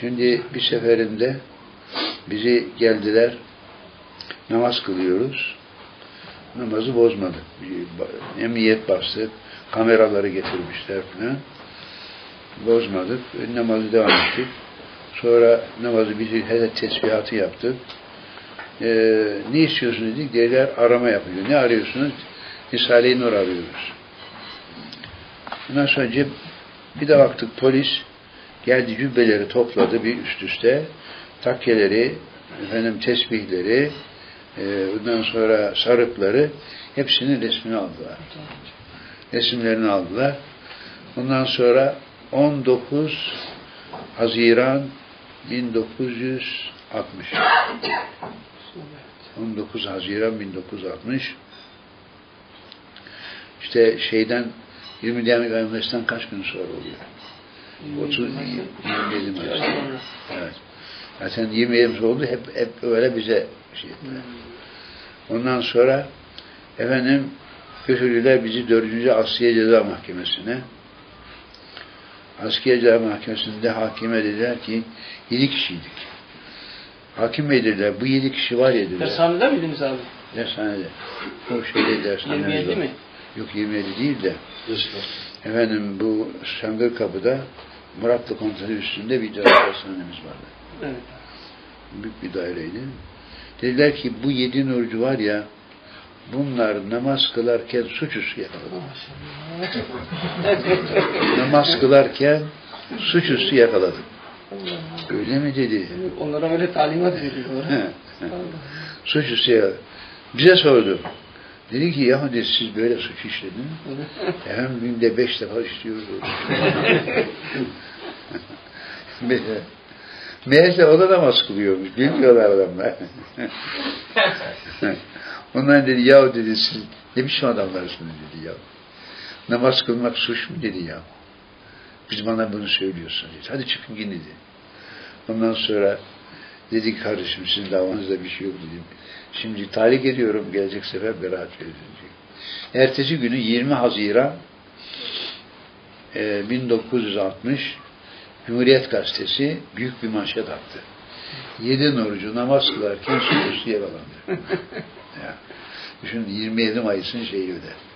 Şimdi bir seferinde bizi geldiler, namaz kılıyoruz. Namazı bozmadık. Emniyet bastık, kameraları getirmişler falan. Bozmadık, e, namazı devam ettik. Sonra namazı bizi hele tesbihatı yaptık. Ee, ne istiyorsunuz dedik, dediler arama yapıyor. Ne arıyorsunuz? Risale-i Nur arıyoruz. Ondan sonra bir de baktık polis geldi cübbeleri topladı bir üst üste. Takkeleri, efendim tesbihleri, e, ondan sonra sarıkları hepsinin resmini aldılar. Resimlerini aldılar. Ondan sonra 19 Haziran 1960 19 Haziran 1960 işte şeyden 20 Mayıs'tan kaç gün sonra oluyor? 30 27 Mayıs. Evet. Zaten 27 Mayıs oldu hep hep öyle bize şey ettiler. Ondan sonra efendim götürdüler bizi 4. Asliye Ceza Mahkemesi'ne. Askeri Ceza Mahkemesi'nde hakime dediler ki 7 kişiydik. Hakim bey dediler bu 7 kişi var ya dediler. Dershanede miydiniz abi? Dershanede. O şeyde dershanede. 27 mi? Yok 27 değil de efendim bu Şangır Kapı'da Muratlı Komutanı üstünde bir dershanemiz vardı. Evet. Büyük bir daireydi. Dediler ki bu yedi nurcu var ya bunlar namaz kılarken suçüstü yakaladı. namaz kılarken suçüstü yakaladı. Öyle mi dedi? Onlara öyle talimat he. Suçüstü yakaladı. Bize sordu. Dedi ki yahu dedi, siz böyle suç işlediniz. Efendim günde beş defa işliyoruz. Meğerse- o da namaz kılıyormuş. Bilmiyorlar adamlar. Onlar dedi yahu dedi siz ne biçim adamlarsınız dedi ya. Namaz kılmak suç mu dedi ya. Biz bana bunu söylüyorsun dedi. Hadi çıkın gidin dedi. Ondan sonra dedi kardeşim sizin davanızda bir şey yok dedim. Şimdi tahrik ediyorum gelecek sefer beraat verilecek. Ertesi günü 20 Haziran e, 1960 Cumhuriyet Gazetesi büyük bir manşet attı. Yedi nurcu namaz kılarken suçüstü yakalandı. ya. Düşün 27 Mayıs'ın şeyi öyle.